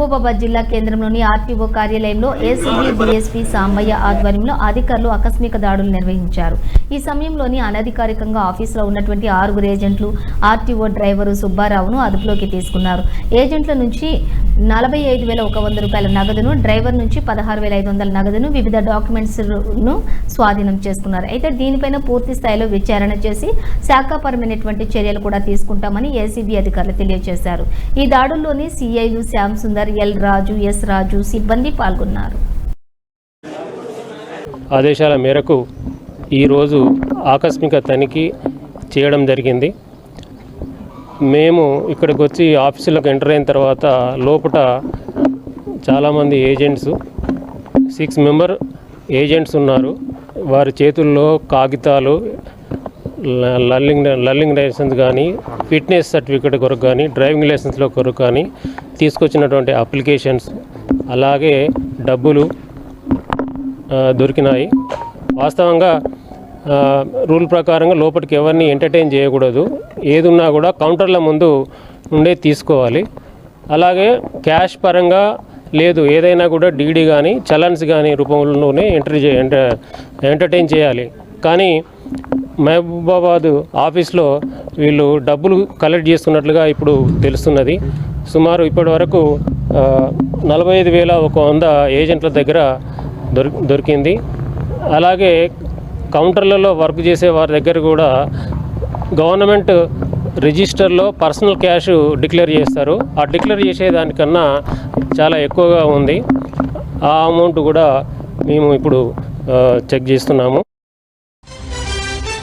మహబూబాబాద్ జిల్లా కేంద్రంలోని ఆర్టీఓ కార్యాలయంలో ఏసీబీ డీఎస్పీ సాంబయ్య ఆధ్వర్యంలో అధికారులు ఆకస్మిక దాడులు నిర్వహించారు. ఈ సమయంలోని అనధికారికంగా ఆఫీసులో ఉన్నటువంటి ఆరుగురు ఏజెంట్లు ఆర్టీఓ డ్రైవరు సుబ్బారావును అదుపులోకి తీసుకున్నారు. ఏజెంట్ల నుంచి నలభై ఐదు వేల ఒక వంద రూపాయల నగదును డ్రైవర్ నుంచి పదహారు వేల ఐదు వందల నగదును వివిధ డాక్యుమెంట్స్ను స్వాధీనం చేసుకున్నారు. అయితే దీనిపైన పూర్తి స్థాయిలో విచారణ చేసి శాఖాపరమైనటువంటి చర్యలు కూడా తీసుకుంటామని ఏసీబీ అధికారులు తెలియజేశారు. ఈ దాడుల్లోని సిఐలు శ్యామ్ సుందర్ ఎల్ రాజు ఎస్ రాజు సిబ్బంది పాల్గొన్నారు. ఆదేశాల మేరకు ఈరోజు ఆకస్మిక తనిఖీ చేయడం జరిగింది. మేము ఇక్కడికి వచ్చి ఆఫీసులకు ఎంటర్ అయిన తర్వాత లోపల చాలామంది ఏజెంట్స్ సిక్స్ మెంబర్ ఏజెంట్స్ ఉన్నారు. వారి చేతుల్లో కాగితాలు లర్నింగ్ లర్నింగ్ లైసెన్స్ కానీ ఫిట్నెస్ సర్టిఫికేట్ కొరకు కానీ డ్రైవింగ్ లైసెన్స్లో కొరకు కానీ తీసుకొచ్చినటువంటి అప్లికేషన్స్ అలాగే డబ్బులు దొరికినాయి. వాస్తవంగా రూల్ ప్రకారంగా లోపలికి ఎవరిని ఎంటర్టైన్ చేయకూడదు. ఏదున్నా కూడా కౌంటర్ల ముందు ఉండే తీసుకోవాలి. అలాగే క్యాష్ పరంగా లేదు ఏదైనా కూడా డీడీ కానీ చలన్స్ కానీ రూపంలోనే ఎంటర్ చే ఎంటర్ ఎంటర్టైన్ చేయాలి. కానీ మహబూబాబాద్ ఆఫీస్లో వీళ్ళు డబ్బులు కలెక్ట్ చేస్తున్నట్లుగా ఇప్పుడు తెలుస్తున్నది. సుమారు ఇప్పటి వరకు నలభై ఐదు వేల ఒక వంద ఏజెంట్ల దగ్గర దొరి దొరికింది. అలాగే కౌంటర్లలో వర్క్ చేసే వారి దగ్గర కూడా గవర్నమెంట్ రిజిస్టర్లో పర్సనల్ క్యాష్ డిక్లేర్ చేస్తారు. ఆ డిక్లేర్ చేసేదానికన్నా చాలా ఎక్కువగా ఉంది. ఆ అమౌంట్ కూడా మేము ఇప్పుడు చెక్ చేస్తున్నాము.